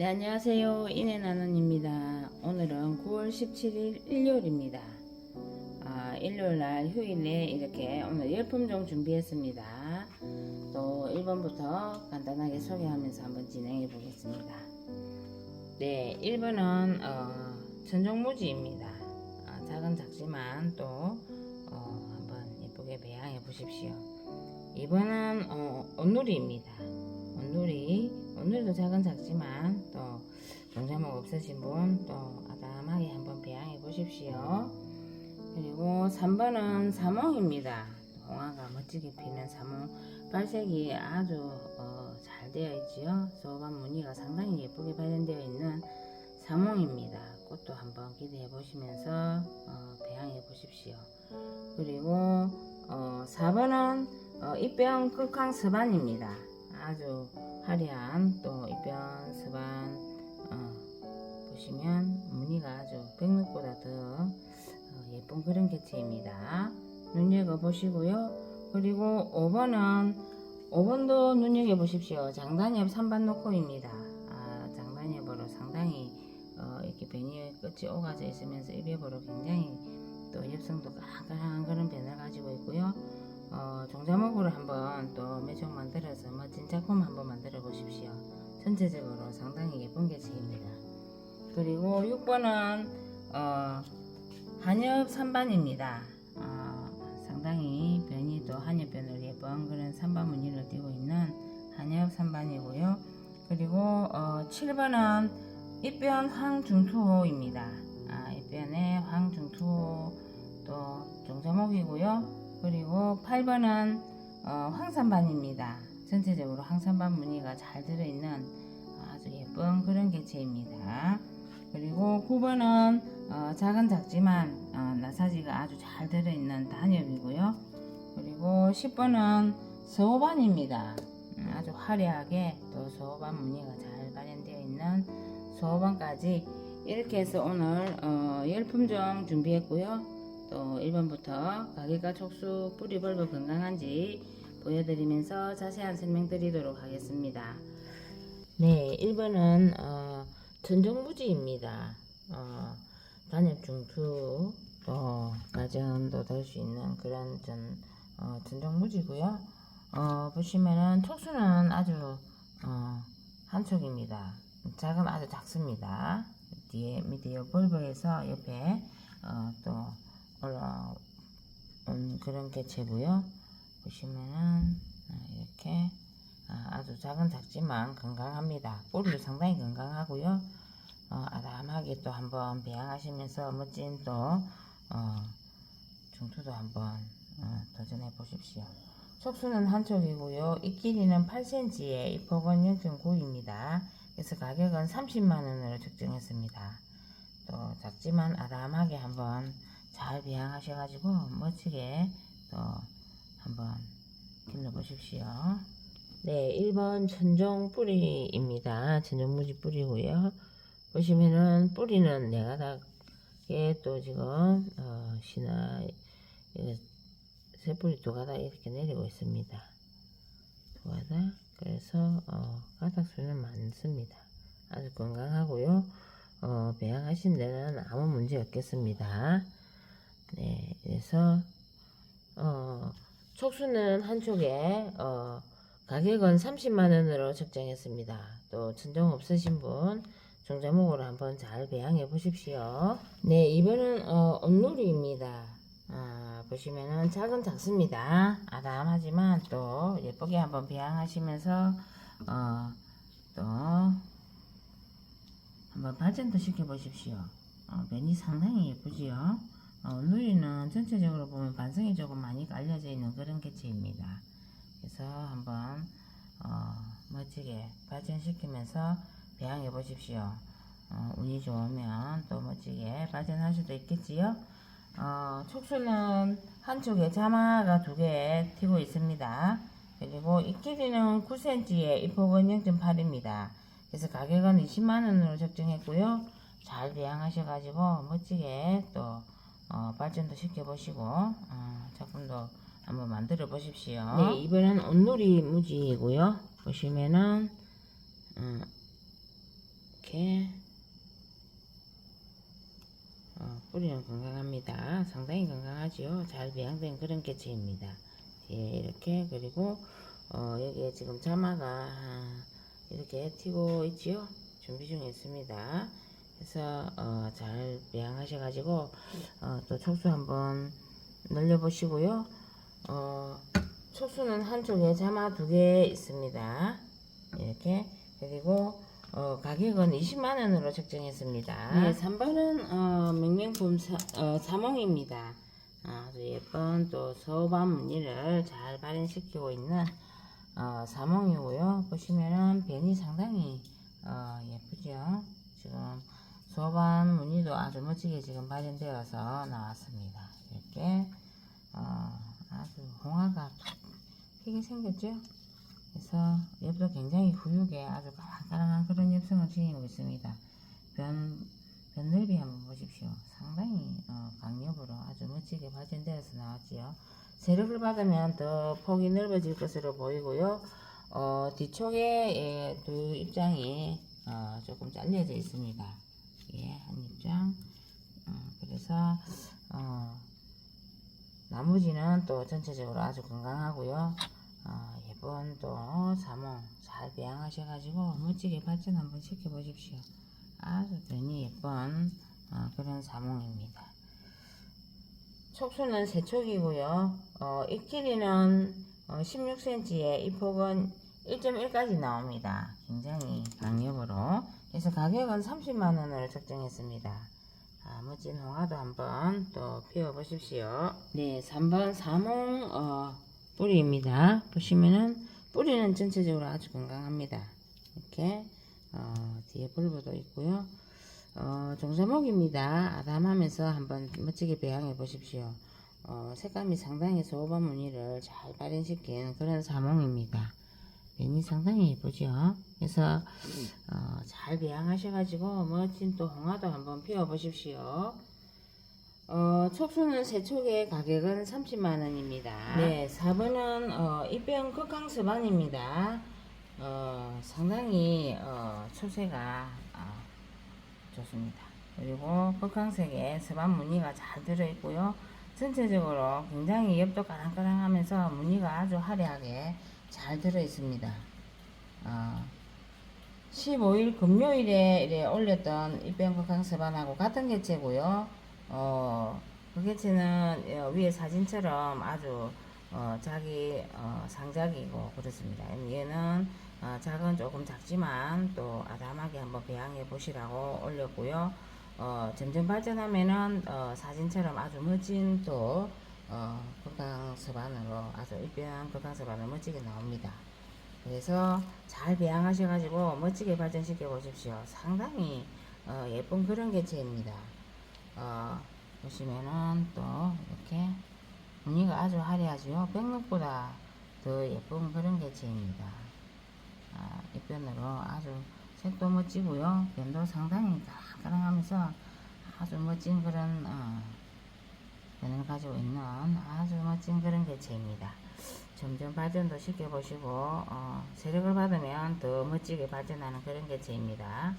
네, 안녕하세요. 인해나는입니다. 오늘은 9월 17일 일요일입니다. 아, 일요일 날 휴일에 이렇게 오늘 열품 종 준비했습니다. 또 1번부터 간단하게 소개하면서 한번 진행해 보겠습니다. 네, 1번은 어, 천정무지입니다. 아, 작은 작지만 또 어, 한번 예쁘게 배양해 보십시오. 2번은 어, 온누리입니다. 온누리, 온누리도 작은 작지만 또 종자목 없으신 분 또 아담하게 한번 배양해 보십시오. 그리고 3번은 사몽입니다. 홍화가 멋지게 피는 사몽 발색이 아주 어, 잘 되어 있지요. 소반 무늬가 상당히 예쁘게 발현되어 있는 사몽입니다. 꽃도 한번 기대해 보시면서 어, 배양해 보십시오. 그리고 어, 4번은 어, 입병 극황 서반입니다. 아주 화려한 또 입변 서반 어, 보시면 무늬가 아주 백록보다 더 어, 예쁜 그런 개체입니다. 눈여겨 보시고요. 그리고 5번은 5번도 눈여겨 보십시오. 장단엽 3반 노코입니다. 아, 장단엽으로 상당히 어, 이렇게 베니 끝이 오가져 있으면서 입엽으로 굉장히 또 엽성도 깡깡한 그런 변을 가지고 있고요. 어, 종자목으로 한번 또 매종 만들어서 멋진 작품 한번 만들어 보십시오. 전체적으로 상당히 예쁜 개체입니다. 그리고 6번은 어, 한엽 3반입니다. 어, 상당히 변이 또 한엽변을 예쁜 그런 3반 무늬를 띄고 있는 한엽 3반이고요. 그리고 어, 7번은 입변 황중투호입니다. 아, 입변의 황중투호 또 종자목이고요. 그리고 8번은 어, 황산반입니다. 전체적으로 황산반 무늬가 잘 들어있는 아주 예쁜 그런 개체입니다. 그리고 9번은 어, 작은 작지만 어, 나사지가 아주 잘 들어있는 단엽이고요. 그리고 10번은 서호반입니다. 음, 아주 화려하게 또 서호반 무늬가 잘 발현되어 있는 서호반까지 이렇게 해서 오늘 어, 열품종 준비했고요. 또 1번부터 가게가 촉수 뿌리 벌브 건강한지 보여드리면서 자세한 설명 드리도록 하겠습니다. 네, 1번은 어, 전정무지입니다. 어, 단엽 중투 어, 가전도 될 수 있는 그런 전, 어, 전정무지고요. 어, 보시면은 촉수는 아주 어, 한 촉입니다. 작은 아주 작습니다. 뒤에 요 벌브에서 옆에 어, 또 올라온 그런 개체고요. 보시면은 아, 이렇게 아, 아주 작은 작지만 건강합니다. 뿌리도 상당히 건강하고요. 어, 아담하게 또 한번 배양하시면서 멋진 또 어, 중투도 한번 어, 도전해 보십시오. 촉수는 한 촉이고요. 이 길이는 8cm에 이 폭은 0.9입니다. 그래서 가격은 30만원으로 책정했습니다. 또 작지만 아담하게 한번 잘 배양하셔가지고 멋지게 또 한번 길러보십시오. 네, 1번 천정 뿌리입니다. 천정무지 뿌리고요. 보시면은 뿌리는 네가닥에 또 지금 어, 신화 새 뿌리 두 가닥 이렇게 내리고 있습니다. 두 가닥 그래서 어, 가닥 수는 많습니다. 아주 건강하고요. 어, 배양하신 데는 아무 문제 없겠습니다. 네, 그래서 어, 촉수는 한쪽에 어, 가격은 30만 원으로 책정했습니다. 또 천정 없으신 분 종자목으로 한번 잘 배양해 보십시오. 네, 이번은 어, 온누리입니다. 아, 보시면은 작은 작습니다. 아담하지만 또 예쁘게 한번 배양하시면서 어, 또 한번 발전도 시켜 보십시오. 어, 면이 상당히 예쁘지요. 어, 누리는 전체적으로 보면 반성이 조금 많이 깔려져 있는 그런 개체입니다. 그래서 한번 어, 멋지게 발전시키면서 배양해 보십시오. 어, 운이 좋으면 또 멋지게 발전할 수도 있겠지요. 어, 촉수는 한쪽에 자마가 두 개 튀고 있습니다. 그리고 이 길이는 9cm에 이 폭은 0.8입니다. 그래서 가격은 20만원으로 책정했고요. 잘 배양하셔가지고 멋지게 또 어, 발전도 시켜보시고 어, 작품도 한번 만들어 보십시오. 네, 이번엔 온누리 무지이고요. 보시면은 어, 이렇게 어, 뿌리는 건강합니다. 상당히 건강하지요. 잘 배양된 그런 개체입니다. 예, 이렇게 그리고 어, 여기에 지금 자마가 아, 이렇게 튀고 있지요. 준비 중에 있습니다. 그래서 어, 잘 배양하셔가지고 어, 또 촉수 한번 늘려보시고요. 어, 촉수는 한쪽에 자마 두 개 있습니다. 이렇게 그리고 어, 가격은 20만 원으로 책정했습니다. 네, 3번은 어, 명명품 사, 어, 사몽입니다. 아주 예쁜 또 서반 무늬를 잘 발현시키고 있는 어, 사몽이고요. 보시면은 변이 상당히 어, 예쁘죠. 지금 소반 무늬도 아주 멋지게 지금 발현되어서 나왔습니다. 이렇게 어, 아주 홍화가 탁 피게 생겼죠. 그래서 엽도 굉장히 후육에 아주 까랑까랑한 그런 엽성을 지니고 있습니다. 변, 변 넓이 한번 보십시오. 상당히 어, 강엽으로 아주 멋지게 발전되어서 나왔지요. 세력을 받으면 더 폭이 넓어질 것으로 보이고요. 어, 뒤쪽에 예, 두 입장이 어, 조금 잘려져 있습니다. 예, 한 입장. 어, 그래서 어, 나머지는 또 전체적으로 아주 건강하고요. 어, 예쁜 또 사몽 잘 배양하셔가지고 멋지게 발전 한번 시켜보십시오. 아주 변이 예쁜 어, 그런 사몽입니다. 촉수는 세촉이고요. 어, 이 길이는 어, 16cm에 이 폭은 1.1까지 나옵니다. 굉장히 강력으로. 그래서 가격은 30만원으로 책정했습니다. 아, 멋진 홍화도 한번 또 피워보십시오. 네, 3번 사몽 어, 뿌리입니다. 보시면은 뿌리는 전체적으로 아주 건강합니다. 이렇게 어, 뒤에 불부도 있고요. 어, 종자목입니다. 아담하면서 한번 멋지게 배양해 보십시오. 어, 색감이 상당히 소반 무늬를 잘 발현시킨 그런 사몽입니다. 면이 상당히 예쁘죠. 그래서 어, 잘 배양하셔가지고 멋진 또 홍화도 한번 피워 보십시오. 어, 촉수는 세 촉의 가격은 30만원입니다. 네, 4번은 어, 입병 극강스반입니다. 어, 상당히 어, 초세가 어, 좋습니다. 그리고 극강색에 스반 무늬가 잘 들어있고요. 전체적으로 굉장히 옆도 까랑까랑하면서 무늬가 아주 화려하게 잘 들어 있습니다. 어, 15일 금요일에 올렸던 입병 극강스반하고 같은 개체고요. 어, 그 개체는 어, 위에 사진처럼 아주 어, 자기 어, 상작이고 그렇습니다. 얘는 어, 작은 조금 작지만 또 아담하게 한번 배양해 보시라고 올렸고요. 어, 점점 발전하면은 어, 사진처럼 아주 멋진 또 어, 극강서반으로 아주 입변 극강서반을 멋지게 나옵니다. 그래서 잘 배양하셔가지고 멋지게 발전시켜 보십시오. 상당히 어, 예쁜 그런 개체입니다. 어, 보시면은 또 이렇게 무늬가 아주 화려하지요. 백록보다 더 예쁜 그런 개체입니다. 아, 입변으로 아주 색도 멋지고요. 변도 상당히 까랑까랑하면서 아주 멋진 그런 어, 변을 가지고 있는 아주 멋진 그런 개체입니다. 점점 발전도 시켜보시고 어, 세력을 받으면 더 멋지게 발전하는 그런 개체입니다.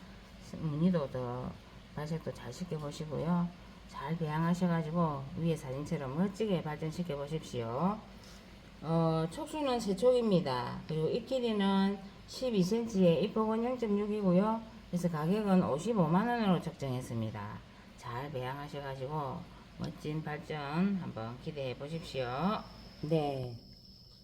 무늬도 더 발색도 잘 시켜보시고요. 잘 배양하셔가지고 위에 사진처럼 멋지게 발전시켜 보십시오. 어, 촉수는 세촉입니다. 그리고 이 길이는 12cm에 이 폭은 0.6이고요. 그래서 가격은 55만원으로 책정했습니다. 잘 배양하셔가지고 멋진 발전 한번 기대해 보십시오. 네.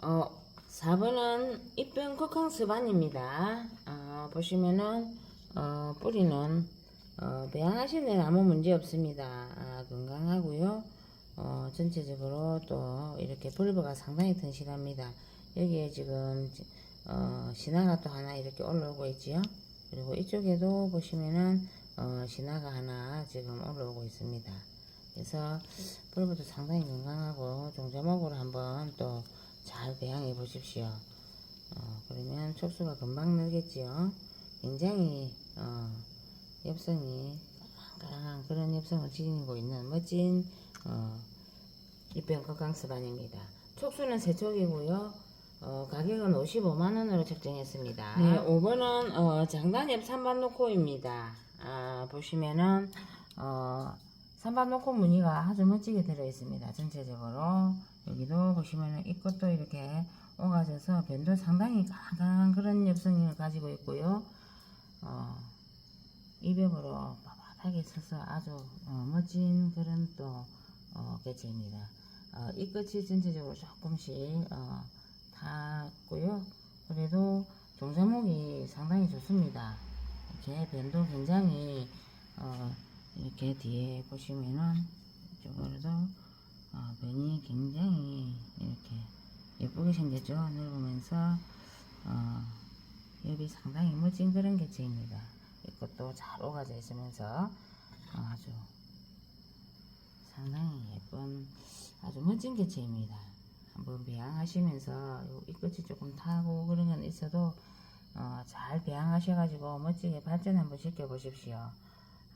어, 4번은 입병 코캉스반입니다. 어, 보시면은, 어, 뿌리는, 어, 배양하시는 아무 문제 없습니다. 아, 건강하고요. 어, 전체적으로 또 이렇게 불브가 상당히 튼실합니다. 여기에 지금, 어, 신화가 또 하나 이렇게 올라오고 있지요. 그리고 이쪽에도 보시면은, 어, 신화가 하나 지금 올라오고 있습니다. 그래서 불브도 상당히 건강하고 종자목으로 한번 또 잘 배양해 보십시오. 어, 그러면 촉수가 금방 늘겠지요. 굉장히 어, 엽성이 까랑까랑한 그런 엽성을 지니고 있는 멋진 어, 입병 건강스반입니다. 촉수는 세촉이고요. 어, 가격은 55만원으로 책정했습니다. 네, 5번은 어, 장단엽 3반 노코입니다. 아, 보시면은 어, 놓고 무늬가 아주 멋지게 들어 있습니다. 전체적으로 여기도 보시면은 이 것도 이렇게 오가져서 변도 상당히 강한 그런 엽성을 가지고 있고요. 어, 이벽으로 빳빳하게 서서 아주 어, 멋진 그런 또 어, 개체입니다. 어, 이 끝이 전체적으로 조금씩 어, 탔고요. 그래도 종자목이 상당히 좋습니다. 이렇게 변도 굉장히 어, 이렇게 뒤에 보시면은 이쪽으로도 어, 변이 굉장히 이렇게 예쁘게 생겼죠. 넓으면서 어, 엽이 상당히 멋진 그런 개체입니다. 이것도 잘 오가져 있으면서 어, 아주 상당히 예쁜 아주 멋진 개체입니다. 한번 배양하시면서 요- 이 끝이 조금 타고 그런 건 있어도 어, 잘 배양하셔가지고 멋지게 발전 한번 시켜보십시오.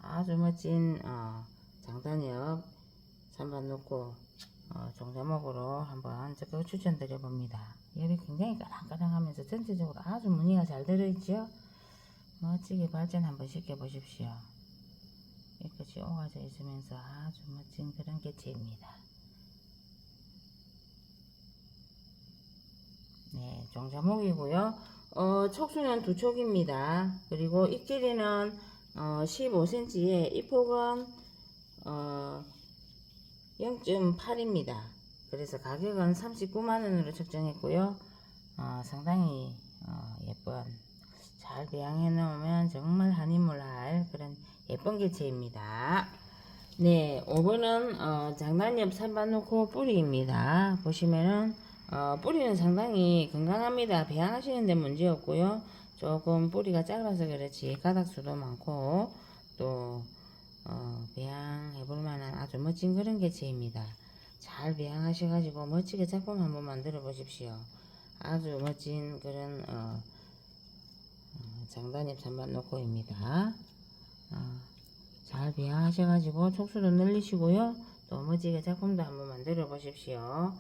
아주 멋진 어, 장단엽 산반 놓고 어, 종자목으로 한번 적극 추천드려 봅니다. 엽이 굉장히 까랑까랑하면서 전체적으로 아주 무늬가 잘 들어있죠. 멋지게 발전 한번 시켜보십시오. 이 끝이 오가져 있으면서 아주 멋진 그런 개체입니다. 네, 종자목이고요. 어, 촉수는 두 촉입니다. 그리고 잎 길이는 어, 15cm에 잎폭은 어, 0.8입니다. 그래서 가격은 39만원으로 책정했고요. 어, 상당히 어, 예쁜 잘 배양해 놓으면 정말 한인물 할 그런 예쁜 개체입니다. 네, 5번은 어, 장난엽 산반 놓고 뿌리입니다. 보시면은 어, 뿌리는 상당히 건강합니다. 배양하시는데 문제 없고요. 조금 뿌리가 짧아서 그렇지 가닥수도 많고 또 어, 배양해 볼 만한 아주 멋진 그런 개체입니다. 잘 배양하셔가지고 멋지게 작품 한번 만들어 보십시오. 아주 멋진 그런 어, 어, 장단엽 산반 놓고입니다. 어, 잘 배양하셔가지고 촉수도 늘리시고요. 또 멋지게 작품도 한번 만들어 보십시오.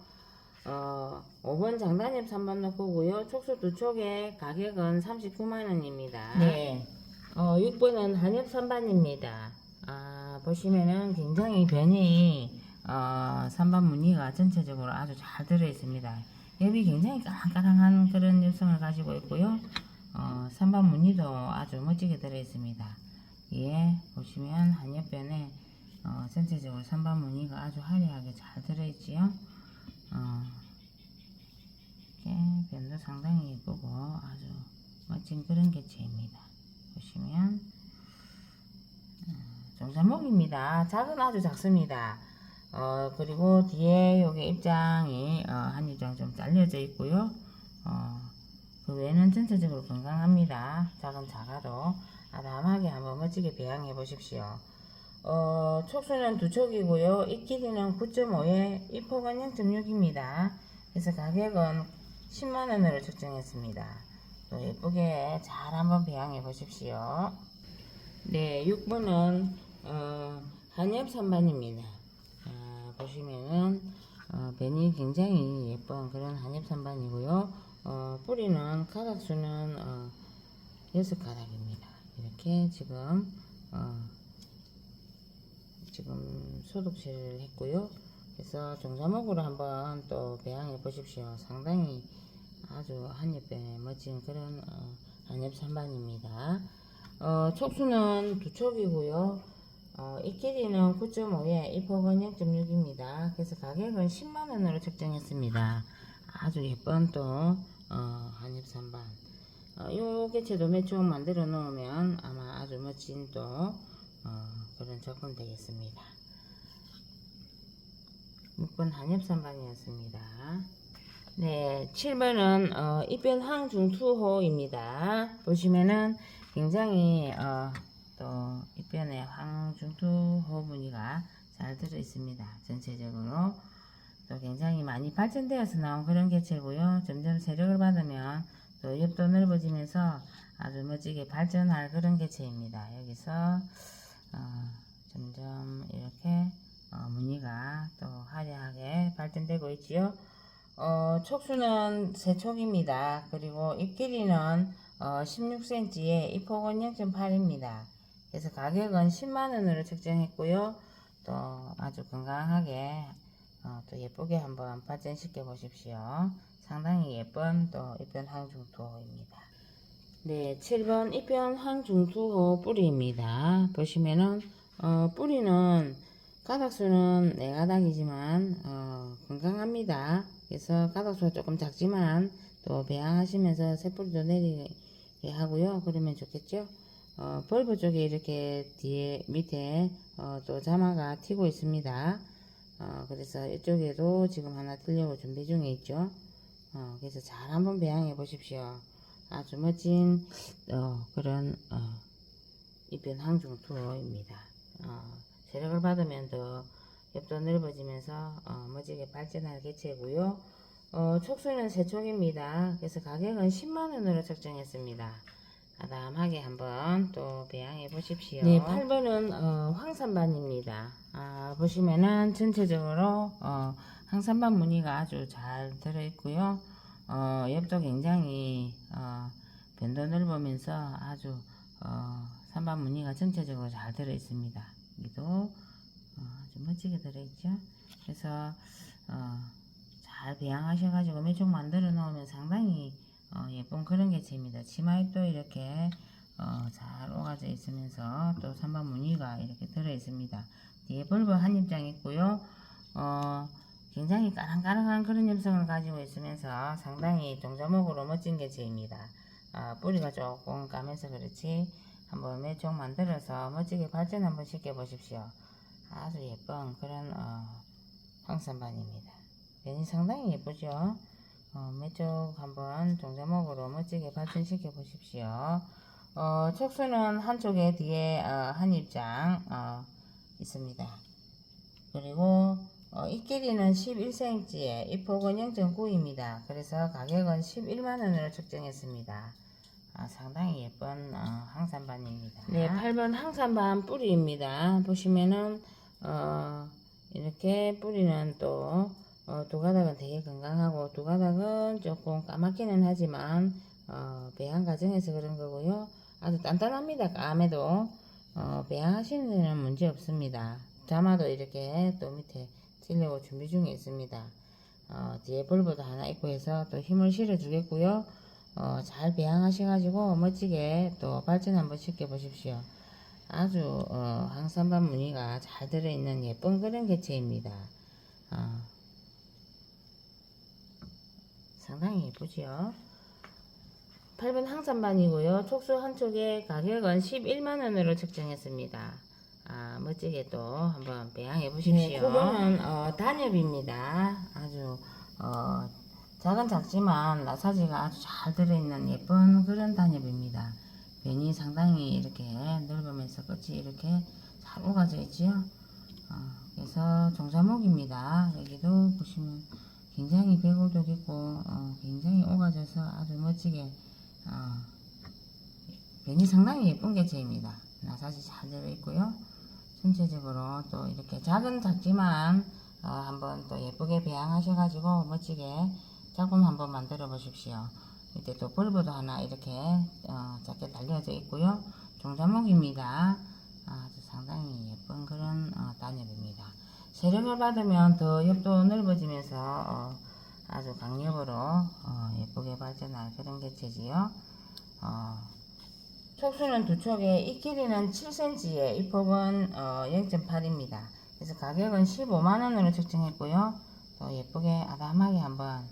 어, 5번 장단엽 3번 놓고고요. 촉수 두 촉의 가격은 39만원입니다. 네. 어, 6번은 한엽 3반입니다. 아, 보시면은 굉장히 변이, 어, 3반 무늬가 전체적으로 아주 잘 들어있습니다. 엽이 굉장히 까랑까랑한 그런 엽성을 가지고 있고요. 어, 3반 무늬도 아주 멋지게 들어있습니다. 예, 보시면 한엽변에 어, 전체적으로 3반 무늬가 아주 화려하게 잘 들어있지요. 어, 이렇게 변도 상당히 예쁘고 아주 멋진 그런 개체입니다. 보시면 어, 종자목입니다. 작은 아주 작습니다. 어, 그리고 뒤에 여기 입장이 어, 한 입장 좀 잘려져 있고요. 어, 그 외에는 전체적으로 건강합니다. 작은 작아도 아담하게 한번 멋지게 배양해 보십시오. 어, 촉수는 두 촉이고요. 잎 길이는 9.5에 잎 폭은 0.6입니다. 그래서 가격은 10만원으로 책정했습니다. 또 예쁘게 잘 한번 배양해 보십시오. 네, 6번은 어, 한엽 선반입니다. 아, 보시면은 어, 변이 굉장히 예쁜 그런 한엽 선반이고요. 어, 뿌리는 가닥수는 어, 6가닥입니다. 이렇게 지금 어, 지금 소독실을 했고요. 그래서 종자목으로 한번 또 배양해 보십시오. 상당히 아주 한엽에 멋진 그런 어, 한엽 산반입니다. 어, 촉수는 두 촉이고요. 어, 이 길이는 9.5에 이 폭은 0.6입니다. 그래서 가격은 10만원으로 책정했습니다. 아주 예쁜 또 어, 한엽 산반. 어, 요 개체도 매총 만들어 놓으면 아마 아주 멋진 또 어, 그런 작품 되겠습니다. 6번 한엽산반이었습니다. 네, 7번은 어, 입변 항중투호입니다. 보시면은 굉장히 어, 또 입변에 항중투호 무늬가 잘 들어 있습니다. 전체적으로 또 굉장히 많이 발전되어서 나온 그런 개체고요. 점점 세력을 받으면 또 옆도 넓어지면서 아주 멋지게 발전할 그런 개체입니다. 여기서 어, 점점 이렇게 어, 무늬가 또 화려하게 발전되고 있지요. 어, 촉수는 세 촉입니다. 그리고 잎 길이는 어, 16cm에 잎 폭은 0.8입니다. 그래서 가격은 10만원으로 책정했고요. 또 아주 건강하게 어, 또 예쁘게 한번 발전시켜 보십시오. 상당히 예쁜 또 입변 항중투호입니다. 네, 7번 입변 항중투호 뿌리입니다. 보시면은 어, 뿌리는 가닥수는 네 가닥이지만 어, 건강합니다. 그래서 가닥수가 조금 작지만 또 배양하시면서 새뿌리도 내리게 하고요. 그러면 좋겠죠. 어, 벌브 쪽에 이렇게 뒤에 밑에 어, 또 자마가 튀고 있습니다. 어, 그래서 이쪽에도 지금 하나 뜨려고 준비 중에 있죠. 어, 그래서 잘 한번 배양해 보십시오. 아주 멋진 어, 그런 어, 입변 항중 투어입니다. 어, 세력을 받으면 더 엽도 넓어지면서 어, 멋지게 발전할 개체고요. 어, 촉수는 세촉입니다. 그래서 가격은 10만원으로 책정했습니다. 아담하게 한번 또 배양해 보십시오. 네, 8번은 어, 황산반입니다. 아, 보시면은 전체적으로 어, 황산반 무늬가 아주 잘 들어있고요. 어, 옆도 굉장히 어, 변도 넓으면서 아주 어, 산반 무늬가 전체적으로 잘 들어 있습니다. 여기도 어, 아주 멋지게 들어있죠. 그래서 어, 잘 배양하셔가지고 매종 만들어 놓으면 상당히 어, 예쁜 그런 개체입니다. 치마잎도 이렇게 어, 잘 오가져 있으면서 또 산반 무늬가 이렇게 들어 있습니다. 뒤에 벌브 한 입장 있고요. 어, 굉장히 까랑까랑한 그런 염성을 가지고 있으면서 상당히 종자목으로 멋진 개체입니다. 아, 뿌리가 조금 까면서 그렇지 한번 매종 만들어서 멋지게 발전 한번 시켜 보십시오. 아주 예쁜 그런 어, 황산반입니다. 면이 상당히 예쁘죠. 어, 매쪽 한번 종자목으로 멋지게 발전시켜 보십시오. 어, 촉수는 한쪽에 뒤에 어, 한 입장 어, 있습니다. 그리고 어, 이 길이는 11cm에 이 폭은 0.9입니다. 그래서 가격은 11만원으로 책정했습니다. 아, 상당히 예쁜 어, 항산반입니다. 네, 8번 항산반 뿌리입니다. 보시면은 어, 이렇게 뿌리는 또 어, 두 가닥은 되게 건강하고 두 가닥은 조금 까맣기는 하지만 어, 배양 과정에서 그런 거고요. 아주 단단합니다. 까매도 어, 배양하시는 데는 문제 없습니다. 자마도 이렇게 또 밑에 찔려고 준비 중에 있습니다. 어, 뒤에 벌브도 하나 있고 해서 또 힘을 실어 주겠고요. 어, 잘 배양하셔가지고 멋지게 또 발전 한번 시켜 보십시오. 아주 어, 항산반 무늬가 잘 들어있는 예쁜 그런 개체입니다. 어, 상당히 예쁘지요. 8번 항산반이고요. 촉수 한쪽에 가격은 11만원으로 책정했습니다. 아, 멋지게 또 한번 배양해 보십시오. 네, 9번은 어, 단엽입니다. 아주 어, 작은 작지만 나사지가 아주 잘 들어있는 예쁜 그런 단엽입니다. 변이 상당히 이렇게 넓으면서 끝이 이렇게 잘 오가져 있지요. 어, 그래서 종자목입니다. 여기도 보시면 굉장히 배골도 있고 어, 굉장히 오가져서 아주 멋지게 어, 변이 상당히 예쁜 개체입니다. 나사지 잘 들어있고요. 전체적으로 또 이렇게 작은 작지만 어, 한번 또 예쁘게 배양하셔가지고 멋지게 작품 한번 만들어 보십시오. 밑에 또 벌브도 하나 이렇게 어, 작게 달려져 있고요. 종자목입니다. 아주 상당히 예쁜 그런 어, 단엽입니다. 세력을 받으면 더 엽도 넓어지면서 어, 아주 강력으로 어, 예쁘게 발전할 그런 개체지요. 어, 촉수는 두 촉에 이 길이는 7cm에 이 폭은 어, 0.8입니다. 그래서 가격은 15만원으로 책정했고요. 또 예쁘게 아담하게 한번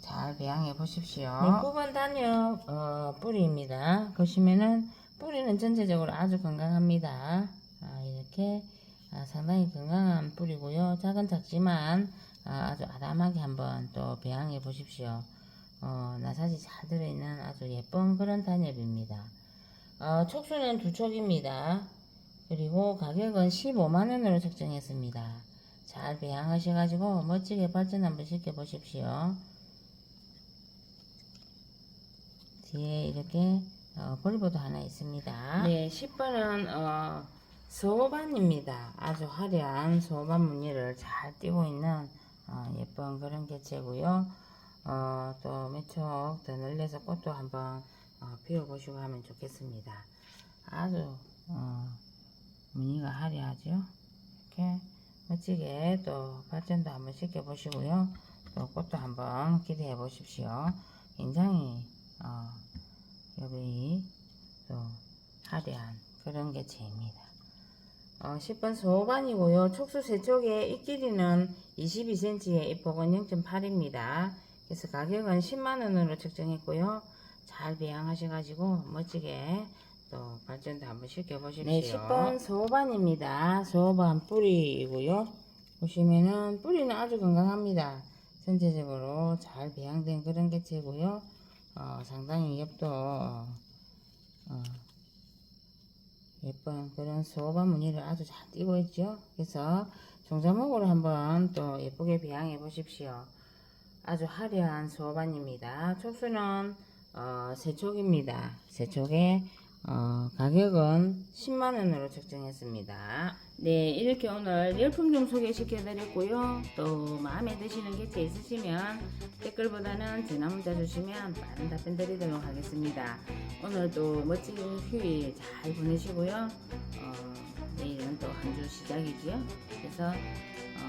잘 배양해 보십시오. 네, 9번 단역 어, 뿌리입니다. 보시면은 뿌리는 전체적으로 아주 건강합니다. 아, 이렇게 아, 상당히 건강한 뿌리고요. 작은 작지만 아, 주 아담하게 한번 또 배양해 보십시오. 어, 나사지 잘 들어있는 아주 예쁜 그런 단엽입니다. 어, 촉수는 두 촉입니다. 그리고 가격은 15만원으로 책정했습니다. 잘 배양하셔가지고 멋지게 발전 한번 시켜보십시오. 뒤에 이렇게 어, 벌브도 하나 있습니다. 네, 10번은 어, 소반입니다. 아주 화려한 소반 무늬를 잘 띄고 있는 어, 예쁜 그런 개체고요. 어, 또 몇촉 더 늘려서 꽃도 한번 어, 피워보시고 하면 좋겠습니다. 아주 어, 무늬가 화려하죠. 이렇게 멋지게 또 발전도 한번 시켜보시고요. 또 꽃도 한번 기대해 보십시오. 굉장히 어, 여기 또 화려한 그런 개체입니다. 어, 10번 소반이고요. 촉수 세촉의 잎 길이는 22cm에 잎폭은 0.8입니다. 그래서 가격은 10만원으로 책정했고요. 잘 배양하셔가지고 멋지게 또 발전도 한번 시켜보십시오. 네, 10번 소반입니다. 소반 뿌리이고요. 보시면은 뿌리는 아주 건강합니다. 전체적으로 잘 배양된 그런 개체고요. 어, 상당히 엽도 어, 어, 예쁜 그런 소반 무늬를 아주 잘 띄고 있죠. 그래서 종자목으로 한번 또 예쁘게 배양해 보십시오. 아주 화려한 소반입니다. 촉수는 어, 세촉입니다. 세촉에 어, 가격은 10만원으로 책정했습니다. 네, 이렇게 오늘 열품종 소개시켜 드렸고요. 또 마음에 드시는 개체 있으시면 댓글보다는 전화 문자 주시면 빠른 답변 드리도록 하겠습니다. 오늘도 멋진 휴일 잘 보내시고요. 어, 내일은 또 한 주 시작이지요. 그래서 어,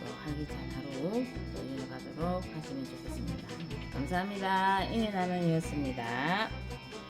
또 활기찬 하루 또 이어가도록 하시면 좋겠습니다. 감사합니다. 인해나는이었습니다.